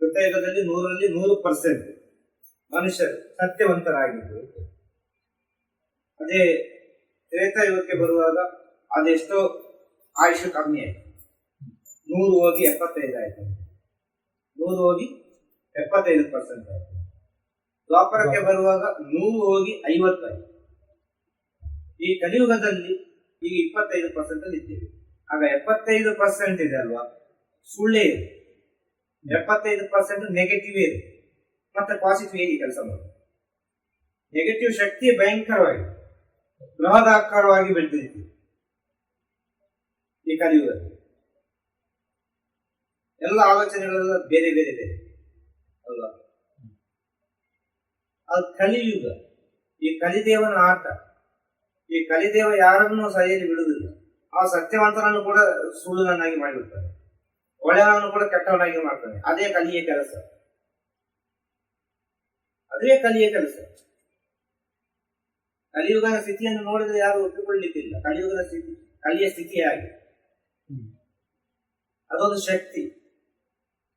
ಕೃತಯುಗದಲ್ಲಿ ನೂರಲ್ಲಿ ನೂರು ಪರ್ಸೆಂಟ್ ಮನುಷ್ಯರು ಸತ್ಯವಂತರಾಗಿದ್ರು ಅದೇ ತ್ರೇತಾಯುಗಕ್ಕೆ ಬರುವಾಗ ಅದೆಷ್ಟೋ ಆಯುಷ್ ಕಮ್ಮಿ ಆಯ್ತು. ನೂರು ಹೋಗಿ ಎಪ್ಪತ್ತೈದು ಆಯ್ತು. ನೂರು ಹೋಗಿ ಎಪ್ಪತ್ತೈದು ಪರ್ಸೆಂಟ್ ಆಯ್ತು. ದ್ವಾಪರಕ್ಕೆ ಬರುವಾಗ ನೂರು ಹೋಗಿ ಐವತ್ತೈದು ಈ ಕಲಿಯುಗದಲ್ಲಿ ಈಗ ಇಪ್ಪತ್ತೈದು ಪರ್ಸೆಂಟ್ ಅಲ್ಲಿ ಇದ್ದೇವೆ. ಆಗ ಎಪ್ಪತ್ತೈದು ಪರ್ಸೆಂಟ್ ಇದೆ ಅಲ್ವಾ? ಸುಳ್ಳೇ ಇದೆ. ಎಪ್ಪತ್ತೈದು ಪರ್ಸೆಂಟ್ ನೆಗೆಟಿವ್ ಇದೆ ಮತ್ತೆ ಪಾಸಿಟಿವ್ ಹೇಗೆ ಕೆಲಸ ನೆಗೆಟಿವ್ ಶಕ್ತಿ ಭಯಂಕರವಾಗಿದೆ ಬೃಹದಾಕಾರವಾಗಿ ಬೆಳೆದಿದೆ. ಈ ಕಲಿಯುಗದಲ್ಲಿ ಎಲ್ಲ ಆಲೋಚನೆಗಳೆಲ್ಲ ಬೇರೆ ಬೇರೆ ಬೇರೆ. ಅಲ್ಲ ಅದು ಕಲಿಯುಗ. ಈ ಕಲಿದೇವನ ಆಟ. ಈ ಕಲಿದೇವ ಯಾರನ್ನೂ ಸರಿಯಲ್ಲಿ ಬಿಡುವುದಿಲ್ಲ. ಆ ಸತ್ಯವಂತರನ್ನು ಕೂಡ ಸುಳ್ಳುನನ್ನಾಗಿ ಮಾಡಿಬಿಡ್ತಾನೆ. ಒಳ್ಳೆಯವನನ್ನು ಕೂಡ ಕೆಟ್ಟವನಾಗಿ ಮಾಡ್ತಾನೆ ಅದೇ ಕಲಿಯ ಕೆಲಸ. ಅದೇ ಕಲಿಯ ಕೆಲಸ. ಕಲಿಯುಗನ ಸ್ಥಿತಿಯನ್ನು ನೋಡಿದ್ರೆ ಯಾರು ಒಪ್ಪಿಕೊಳ್ಳಿಕ್ಕಿಲ್ಲ ಕಲಿಯುಗದ ಸ್ಥಿತಿ, ಕಲಿಯ ಸ್ಥಿತಿ ಹಾಗೆ ಅದೊಂದು ಶಕ್ತಿ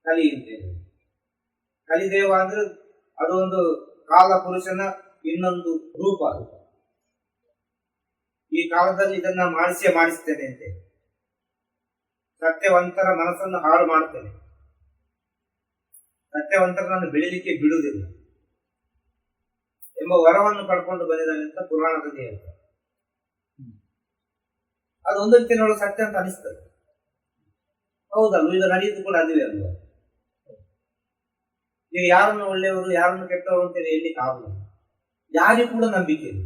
ಕಲಿ ಅಂತೇಳಿ ಕಲಿದೇವ ಅಂದ್ರೆ ಅದೊಂದು ಕಾಲ ಪುರುಷನ ಇನ್ನೊಂದು ರೂಪ. ಅದು ಈ ಕಾಲದಲ್ಲಿ ಇದನ್ನ ಮಾಡಿಸಿಯೇ ಮಾಡಿಸ್ತೇನೆ ಅಂತೆ. ಸತ್ಯವಂತರ ಮನಸ್ಸನ್ನು ಹಾಳು ಮಾಡ್ತೇನೆ ಸತ್ಯವಂತರನ್ನು ಬೆಳಿಲಿಕ್ಕೆ ಬಿಡುವುದಿಲ್ಲ. ಎಂಬ ವರವನ್ನು ಪಡ್ಕೊಂಡು ಬಂದಿದ್ದಾನೆ ಅಂತ ಪುರಾಣದಲ್ಲಿ ಹೇಳ್ತಾರೆ. ಅದು ಒಂದು ನೋಡಲು ಸತ್ಯ ಅಂತ ಅನಿಸ್ತದೆ. ಹೌದಲ್ವ? ಈಗ ನಡೆಯಿತು ಕೂಡ ಅದುವೇ ಅಲ್ವಾ? ಈಗ ಯಾರನ್ನು ಒಳ್ಳೆಯವರು, ಯಾರನ್ನು ಕೆಟ್ಟವರು ಅಂತ ಹೇಳಿ ಆಗುದಿಲ್ಲ ಯಾರಿಗೂ ಕೂಡ ನಂಬಿಕೆ ಇಲ್ಲ.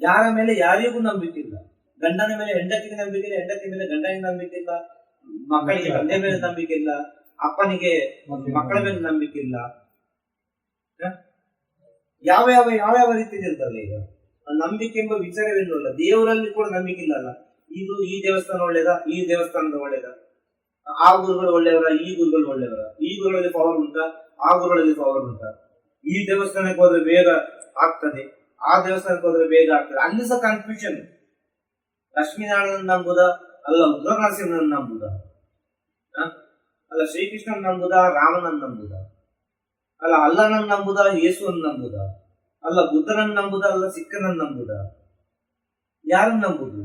ಯಾರ ಮೇಲೆ ಯಾರಿಗೂ ನಂಬಿಕೆ ಇಲ್ಲ. ಗಂಡನ ಮೇಲೆ ಹೆಂಡತಿಗೆ ನಂಬಿಕೆ ಇಲ್ಲ ಹೆಂಡತಿ ಮೇಲೆ ಗಂಡನಿಗೆ ನಂಬಿಕೆ ಇಲ್ಲ. ಮಕ್ಕಳಿಗೆ ತಂದೆ ಮೇಲೆ ನಂಬಿಕೆ ಇಲ್ಲ ಅಪ್ಪನಿಗೆ ಮಕ್ಕಳ ಮೇಲೆ ನಂಬಿಕೆ ಇಲ್ಲ? ಯಾವ ಯಾವ ಯಾವ ಯಾವ ರೀತಿ ಇರ್ತದೆ ಈಗ? ನಂಬಿಕೆ ಎಂಬ ವಿಚಾರವೇನಲ್ಲ ದೇವರಲ್ಲಿ ಕೂಡ ನಂಬಿಕೆ ಇಲ್ಲಲ್ಲ ಇದು ಈ ದೇವಸ್ಥಾನ ಒಳ್ಳೇದ ಈ ದೇವಸ್ಥಾನದ ಒಳ್ಳೇದ? ಆ ಗುರುಗಳು ಒಳ್ಳೆಯವರ ಈ ಗುರುಗಳು ಒಳ್ಳೆಯವರ? ಈ ಗುರುಗಳಲ್ಲಿ ಪವರ್ ಉಂಟಾ ಆ ಗುರುಗಳಲ್ಲಿ ಪವರ್ ಉಂಟಾ? ಈ ದೇವಸ್ಥಾನಕ್ಕೆ ಹೋದ್ರೆ ಬೇಗ ಆಗ್ತದೆ ಆ ದೇವಸ್ಥಾನಕ್ಕೆ ಹೋದ್ರೆ ಬೇಗ ಆಗ್ತದೆ. ಅಲ್ಲಿ ಸಹ ಕನ್ಫ್ಯೂಷನ್ ಲಕ್ಷ್ಮೀನಾರಾಯಣ ನಂಬುದ ಅಲ್ಲ ಉಗ್ರ ನರಸಿಂಹನ ನಂಬುದ? ಅಲ್ಲ, ಶ್ರೀಕೃಷ್ಣನ್ ನಂಬುದ ರಾಮನನ್ ನಂಬುದ? ಅಲ್ಲ ಅಲ್ಲನನ್ ನಂಬುದ ಯೇಸುವನ್ ನಂಬುದ? ಅಲ್ಲ ಬುದ್ಧನನ್ ನಂಬುದ, ಅಲ್ಲ ಸಿಕ್ಕನನ್ ನಂಬುದ? ಯಾರನ್ನ ನಂಬುದು?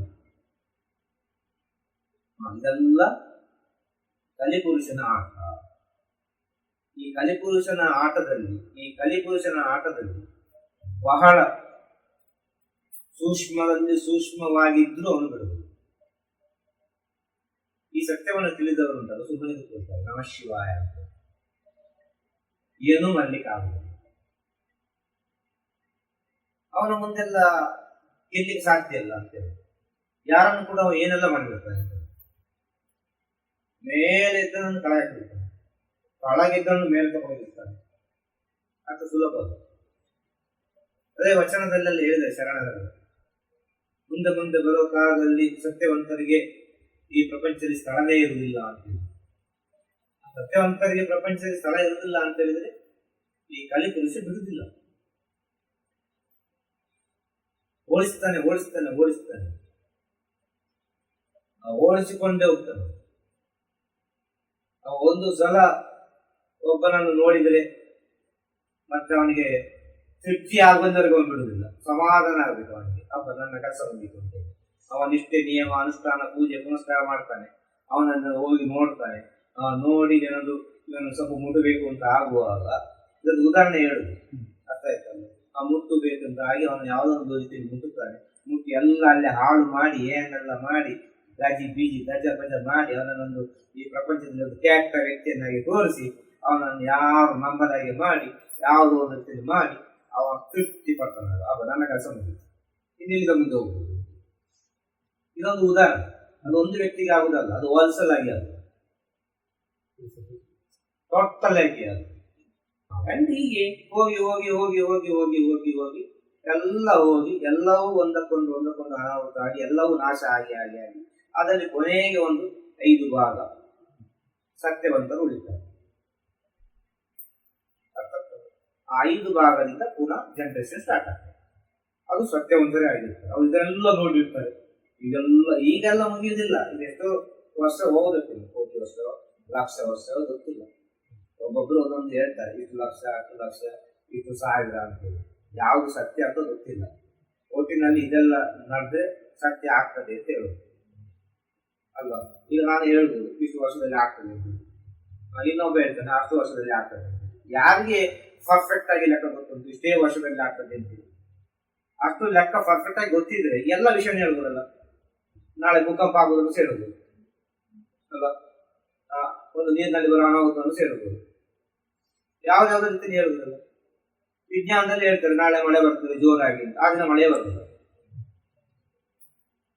ಇದೆಲ್ಲ ಕಲಿಪುರುಷನ ಆಟ. ಈ ಕಲಿಪುರುಷನ ಆಟದಲ್ಲಿ, ಈ ಕಲಿಪುರುಷನ ಆಟದಲ್ಲಿ ಬಹಳ ಸೂಕ್ಷ್ಮದಲ್ಲಿ ಸೂಕ್ಷ್ಮವಾಗಿದ್ರು ಅವನು ಬಿಡುವುದು ಈ ಸತ್ಯವನ್ನು ತಿಳಿದವರು ಉಂಟಲ್ಲ ಸುಮ್ಮನೆ ಕೂತ್ಕೊಳ್ತಾರೆ. ನಮ ಶಿವಾಯ ಅಂತ. ಏನೂ ಮಾಡ್ಲಿಕ್ಕೆ ಆಗುದಿಲ್ಲ ಅವನ ಮುಂದೆಲ್ಲ ಗೆಲ್ಲಿಕ್ಕೆ ಸಾಧ್ಯ ಇಲ್ಲ ಅಂತೇಳಿ ಯಾರನ್ನು ಕೂಡ ಅವ ಏನೆಲ್ಲ ಮಾಡಿಬಿಡ್ತಾನೆ ಅಂತ. ಮೇಲೆ ಕೆಳಗೆ ಬಿಡ್ತಾನೆ ಕೆಳಗಿದ್ದನ್ನು ಮೇಲೆ ತಗೊಂಡಿರ್ತಾನೆ ಅಂತ ಸುಲಭ ಅದು. ಅದೇ ವಚನದಲ್ಲೆಲ್ಲ ಹೇಳಿದೆ ಶರಣರ ಮುಂದೆ ಮುಂದೆ ಬರೋ ಕಾಲದಲ್ಲಿ ಸತ್ಯವಂತರಿಗೆ ಈ ಪ್ರಪಂಚದಲ್ಲಿ ಸ್ಥಳವೇ ಇರುವುದಿಲ್ಲ ಅಂತ. ಸತ್ಯವಂತರಿಗೆ ಪ್ರಪಂಚದಲ್ಲಿ ಸ್ಥಳ ಇರುವುದಿಲ್ಲ ಅಂತ ಹೇಳಿದ್ರೆ ಈ ಕಲಿ ಪುರುಷ ಬಿಡುವುದಿಲ್ಲ. ಓಡಿಸ್ತಾನೆ ಓಡಿಸ್ತಾನೆ ಓಡಿಸ್ತಾನೆ. ಓಡಿಸಿಕೊಂಡೇ ಹೋಗ್ತಾನೆ. ಒಂದು ಸಲ ಒಬ್ಬನನ್ನು ನೋಡಿದರೆ ಮತ್ತೆ ಅವನಿಗೆ ತೃಪ್ತಿ ಆಗುವವರೆಗೂ ಅವನು ಬಿಡುವುದಿಲ್ಲ. ಸಮಾಧಾನ ಆಗಬೇಕು ಅವನಿಗೆ. ಹಬ್ಬ ನನ್ನ ಅಂತ ಹೇಳಿ. ಅವ ನಿಷ್ಠೆ, ನಿಯಮ, ಅನುಷ್ಠಾನ, ಪೂಜೆ, ಪುನಸ್ಕಾರ ಮಾಡ್ತಾನೆ. ಅವನನ್ನು ಹೋಗಿ ನೋಡ್ತಾನೆ. ನೋಡಿ ಜನರು ಇವನು ಸ್ವಲ್ಪ ಮುಟ್ಟಬೇಕು ಅಂತ ಆಗುವಾಗ ಇದೊಂದು ಉದಾಹರಣೆ ಹೇಳುದು. ಅರ್ಥ ಆಯ್ತಲ್ಲ ಆ ಮುಟ್ಟು ಬೇಕಂತ ಆಗಿ ಅವನು ಯಾವುದೋ ಒಂದು ಮುಟ್ಟುತ್ತಾನೆ. ಮುಟ್ಟಿ ಎಲ್ಲ ಅಲ್ಲೇ ಹಾಳು ಮಾಡಿ, ಏನೆಲ್ಲ ಮಾಡಿ, ಗಜಿ, ಬೀಜಿ, ಗಜ, ಬಜ ಮಾಡಿ ಅವನನ್ನೊಂದು ಈ ಪ್ರಪಂಚದಲ್ಲಿ ಒಂದು ಕ್ಯಾಕ್ಟ ವ್ಯಕ್ತಿಯನ್ನಾಗಿ ತೋರಿಸಿ ಅವನನ್ನು ಯಾರು ನಂಬರಾಗಿ ಮಾಡಿ, ಯಾವುದೋ ಒಂದು ಮಾಡಿ ಅವ ತೃಪ್ತಿ ಪಡ್ತಾನೆ ಅವ ನನ್ನ ಕೆಲಸ ಮುಗಿತು ಇನ್ನಿಲ್ಲಿ ಮುಂದೆ ಇದೊಂದು ಉದಾಹರಣೆ. ಅದು ಒಂದು ವ್ಯಕ್ತಿಗೆ ಆಗುದಲ್ಲ ಅದು ಹೋಲ್ಸಲ್ ಆಗಿ ಅದು ಟೋಟಲ್ ಆಗಿ ಅದು ಅಂಡ್ ಹೀಗೆ ಹೋಗಿ ಹೋಗಿ ಹೋಗಿ ಹೋಗಿ ಹೋಗಿ ಹೋಗಿ ಹೋಗಿ ಎಲ್ಲ ಹೋಗಿ, ಎಲ್ಲವೂ ಒಂದಕ್ಕೊಂದು ಒಂದಕ್ಕೊಂದು ಅನಾಹುತ ಆಗಿ ಎಲ್ಲವೂ ನಾಶ ಆಗಿ ಆಗಿ ಆಗಿ ಅದರಲ್ಲಿ ಕೊನೆಗೆ ಒಂದು ಐದು ಭಾಗ ಸತ್ಯವಂತರು ಉಳಿತಾರೆ. ಆ ಐದು ಭಾಗದಿಂದ ಪುನಃ ಜನರೇಷನ್ ಸ್ಟಾರ್ಟ್ ಆಗ್ತದೆ. ಅದು ಸತ್ಯವಂತರೇ ಆಗಿರ್ತಾರೆ ಅವ್ರು ಇದೆಲ್ಲ ನೋಡಿರ್ತಾರೆ. ಇದೆಲ್ಲ ಈಗೆಲ್ಲ ಮುಗಿಯುವುದಿಲ್ಲ ಇದೆಷ್ಟೋ ವರ್ಷ ಹೋಗುತ್ತೆ ಕೋಟಿ ವರ್ಷ, ಲಕ್ಷ ವರ್ಷ ಗೊತ್ತಿಲ್ಲ. ಒಬ್ಬೊಬ್ರು ಒಂದೊಂದು ಹೇಳ್ತಾರೆ, ಇಷ್ಟು ಲಕ್ಷ, ಹತ್ತು ಲಕ್ಷ, ಇಷ್ಟು ಸಾವಿರ ಅಂತೇಳಿ ಯಾವುದು ಸತ್ಯ ಅಂತ ಗೊತ್ತಿಲ್ಲ. ಕೋಟಿನಲ್ಲಿ ಇದೆಲ್ಲ ನಡೆದ್ರೆ ಸತ್ಯ ಆಗ್ತದೆ ಅಂತ ಹೇಳುದು. ಅಲ್ವಾ? ಈಗ ನಾನು ಹೇಳ್ಬೋದು, ಇಷ್ಟು ವರ್ಷದಲ್ಲಿ ಆಗ್ತದೆ ಇನ್ನೊಬ್ಬ ಹೇಳ್ತಾನೆ, ಅಷ್ಟು ವರ್ಷದಲ್ಲಿ ಆಗ್ತದೆ. ಯಾರಿಗೆ ಪರ್ಫೆಕ್ಟ್ ಆಗಿ ಲೆಕ್ಕ ಗೊತ್ತುಂಟು, ಇಷ್ಟೇ ವರ್ಷದಲ್ಲಿ ಆಗ್ತದೆ ಅಂತ ಅಷ್ಟು ಲೆಕ್ಕ ಪರ್ಫೆಕ್ಟ್ ಆಗಿ ಗೊತ್ತಿದ್ರೆ ಎಲ್ಲ ವಿಷಯನೂ ಹೇಳ್ಬೋದಲ್ಲ. ನಾಳೆ ಭೂಕಂಪ ಆಗುವುದನ್ನು ಸೇರಬಹುದು. ಅಲ್ವಾ? ಆ, ಒಂದು ನೀರಿನಲ್ಲಿ ಬರುವ ಅನಾಹುತವನ್ನು ಸೇರಬಹುದು. ಯಾವ್ದಾವ್ದು ರೀತಿಯಲ್ಲಿ ಹೇಳುವುದಲ್ಲ ವಿಜ್ಞಾನದಲ್ಲಿ ಹೇಳ್ತಾರೆ ನಾಳೆ ಮಳೆ ಬರ್ತದೆ ಜೋರಾಗಿ ಆ ದಿನ ಮಳೆ ಬರ್ತದೆ.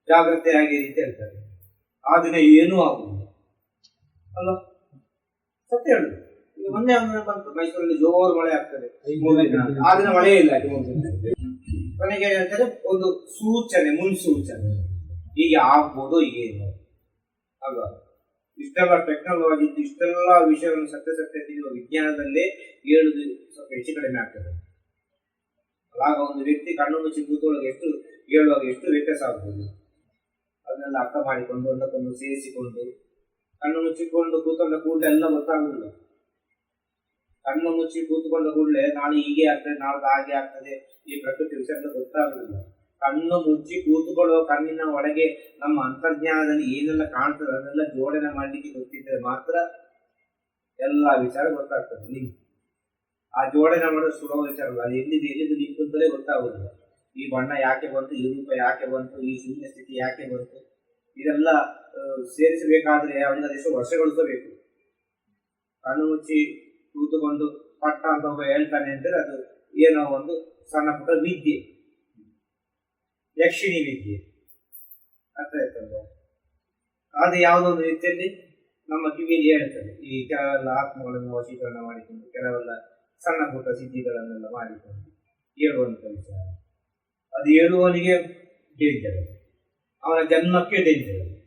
ಜಾಗ್ರತೆ ಆಗಿ ಅಂತ ಹೇಳ್ತಾರೆ. ಆ ದಿನ ಏನೂ ಆಗುದಿಲ್ಲ ಅಲ್ಲ ಸತ್ಯ ಹೇಳುದು. ಈಗ ಮೊನ್ನೆ ಒಂದು ಬಂತು ಮೈಸೂರಲ್ಲಿ ಜೋರು ಮಳೆ ಆಗ್ತದೆ. ಆ ದಿನ ಮಳೆ ಇಲ್ಲ ಕೊನೆಗೆ ಹೇಳ್ತಾರೆ ಒಂದು ಸೂಚನೆ ಮುನ್ಸೂಚನೆ. ಹೀಗೆ ಆಗ್ಬೋದು ಏನು? ಅಲ್ವಾ? ಇಷ್ಟೆಲ್ಲ ಟೆಕ್ನಾಲಜಿ ಇಷ್ಟೆಲ್ಲ ವಿಷಯವನ್ನು ಸತ್ಯ ಸತ್ಯ ತಿಳಿಯುವ ವಿಜ್ಞಾನದಲ್ಲೇ ಹೇಳುದು ಸ್ವಲ್ಪ ಹೆಚ್ಚು ಕಡಿಮೆ ಆಗ್ತದೆ. ಆಗ ಒಂದು ವ್ಯಕ್ತಿ ಕಣ್ಣು ಮುಚ್ಚಿ ಕೂತೊಳಗೆ ಎಷ್ಟು ಹೇಳುವಾಗ ಎಷ್ಟು ವ್ಯತ್ಯಾಸ ಆಗ್ಬೋದು? ಅದನ್ನೆಲ್ಲ ಅರ್ಥ ಮಾಡಿಕೊಂಡು, ಒಂದಕ್ಕೊಂದು ಸೇರಿಸಿಕೊಂಡು, ಕಣ್ಣು ಮುಚ್ಚಿಕೊಂಡು ಕೂತ್ಕೊಂಡ ಕೂಡಲೇ ಎಲ್ಲ ಗೊತ್ತಾಗುದಿಲ್ಲ. ಕಣ್ಣು ಮುಚ್ಚಿ ಕೂತ್ಕೊಂಡ ಕೂಡಲೇ ನಾನು ಹೀಗೆ ಆಗ್ತದೆ ನಾಳೆ ಹಾಗೆ ಆಗ್ತದೆ, ಈ ಪ್ರಕೃತಿ ವಿಷಯ ಗೊತ್ತಾಗಲಿಲ್ಲ ಕಣ್ಣು ಮುಚ್ಚಿ ಕೂತುಕೊಳ್ಳುವ ಕಣ್ಣಿನ ಒಳಗೆ ನಮ್ಮ ಅಂತರ್ಜ್ಞಾನದಲ್ಲಿ ಏನೆಲ್ಲ ಕಾಣ್ತದೆ ಅದನ್ನೆಲ್ಲ ಜೋಡಣೆ ಮಾಡಲಿಕ್ಕೆ ಗೊತ್ತಿದ್ದರೆ ಮಾತ್ರ ಎಲ್ಲ ವಿಚಾರ ಗೊತ್ತಾಗ್ತದೆ ನಿಮ್ಗೆ. ಆ ಜೋಡಣೆ ಮಾಡೋದು ಸುಲಭ ವಿಚಾರ ಅಲ್ಲ. ಅದು ಎಲ್ಲಿದೆ ಎಲ್ಲಿದ್ದು ಅಂತಲೇ ಗೊತ್ತಾಗುದಿಲ್ಲ. ಈ ಬಣ್ಣ ಯಾಕೆ ಬಂತು, ಈ ರೂಪ ಯಾಕೆ ಬಂತು, ಈ ಶೂನ್ಯ ಸ್ಥಿತಿ ಯಾಕೆ ಬಂತು, ಇದೆಲ್ಲ ಸೇರಿಸಬೇಕಾದ್ರೆ ಅವನಿಗೆ ಅದೆಷ್ಟು ವರ್ಷಗಳು ಸಹ ಬೇಕು ಕಣ್ಣು ಮುಚ್ಚಿ ಕೂತುಕೊಂಡು ಪಟ್ಟ ಅಂತ ಒಬ್ಬ ಹೇಳ್ತಾನೆ ಅಂದರೆ ಅದು ಏನೋ ಒಂದು ಸಣ್ಣ ಪುಟ್ಟ ವಿದ್ಯೆ. ಯಕ್ಷಿಣಿ ವಿದ್ಯೆ ಅರ್ಥ ಆಯ್ತಲ್ವ? ಅದು ಯಾವುದೋ ಒಂದು ರೀತಿಯಲ್ಲಿ ನಮ್ಮ ಕಿವಿಯಲ್ಲಿ ಹೇಳ್ತದೆ ಈ ಕೆಲವೆಲ್ಲ ಆತ್ಮಗಳನ್ನು ವಶೀಕರಣ ಮಾಡಿಕೊಂಡು, ಕೆಲವೆಲ್ಲ ಸಣ್ಣ ಪುಟ್ಟ ಸಿದ್ಧಿಗಳನ್ನೆಲ್ಲ ಮಾಡಿಕೊಂಡು ಹೇಳುವಂತ ವಿಚಾರ. ಅದು ಹೇಳುವವನಿಗೆ ಡೇಂಜರ್ ಅವನ ಜನ್ಮಕ್ಕೆ ಡೇಂಜರ್